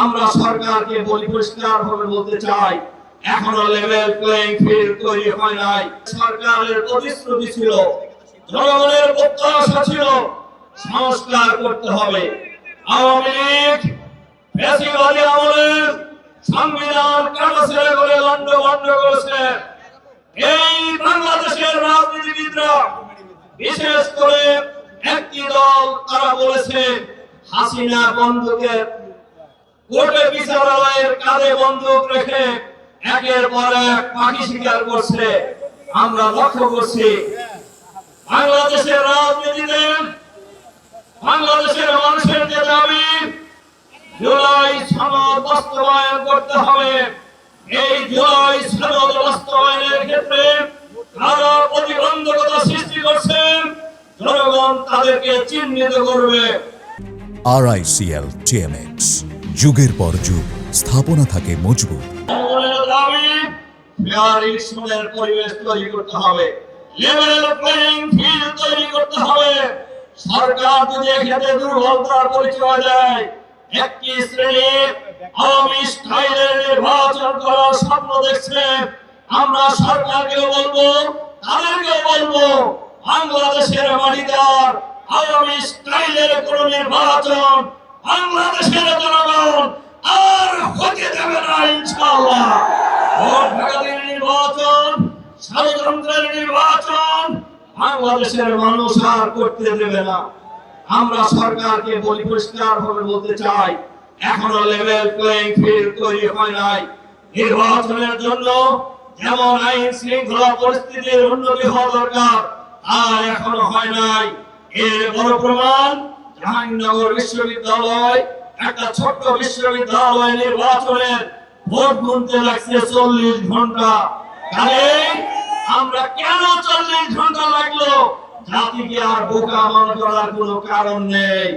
আমরা সরকারকে বলি পরিষ্কার ভাবে বলতে চাই, এখনও লেভেল প্লেইং ফিল্ড তৈরি হয় নাই। সরকারের প্রতিশ্রুতি ছিল, জনগণের প্রত্যাশা ছিল, সংস্কার করতে হবে। আওয়ামী লীগ বেশিরভাগই আমলের সংবিধান কাগজে করে লন্ড বন্ধ করেছে। এই বাংলাদেশের রাজনীতিবিদরা বিশেষ করে একটি দল তারা বলেছে হাসিনা বন্দুকের কোর্টে বিচারালয়ের কাঁধে বন্দুক রেখে একের পর এক পাখি শিকার করছে। আমরা লক্ষ্য করছি বাংলাদেশের রাজনীতিতে বাংলাদেশের মানুষের যে দাবি, জুলাই সনদ বাস্তবায়ন করতে হবে। এই জুলাই সনদ ক্ষেত্রে তারা প্রতিবন্ধকতা সৃষ্টি করছেন জনগণ তাদেরকে চিহ্নিত করবে। আরআইসিএল টিএমএক্স যুগের পর যুগ স্থাপনা থাকে মজবুত। জনগণের দাবি ফেয়ার ইলেকশনের পরিবেশ তৈরি করতে হবে। লেভেল প্লেইং ফিল্ড তৈরি করতে হবে। সরকার যদি এক্ষেত্রে দুর্বলতার পরিচয় দেয় একটি শ্রেণি আওয়ামী স্টাইলের নির্বাচন করার স্বপ্ন দেখছে। আমরা সরকারকে বলব তাদেরকে বলব, বাংলাদেশের মাটিদার, আওয়ামী স্টাইলের কোন নির্বাচন, বাংলাদেশের জনগণ আর হতে দেবে না ডাকাতির নির্বাচন, ষড়যন্ত্রের নির্বাচন, বাংলাদেশের মানুষ আর করতে দেবে না। আমরা সরকারকে বলি পরিষ্কার ভাবে বলতে চাই, এখনও লেভেল প্লেইং ফিল্ড তৈরি হয় নাই। নির্বাচনের জন্য যেমন আইন শৃঙ্খলা পরিস্থিতির উন্নতি হওয়া দরকার, আর এখনও হয় নাই। এর বড় প্রমাণ, জাহাঙ্গীরনগর বিশ্ববিদ্যালয়, একটা ছোট্ট বিশ্ববিদ্যালয় নির্বাচনের ভোট গুনতে লাগছে চল্লিশ ঘণ্টা। কারণ আমরা কেন চল্লিশ ঘণ্টা লাগল? জাতিকে আর বোকা মনে করার কোনো কারণ নেই।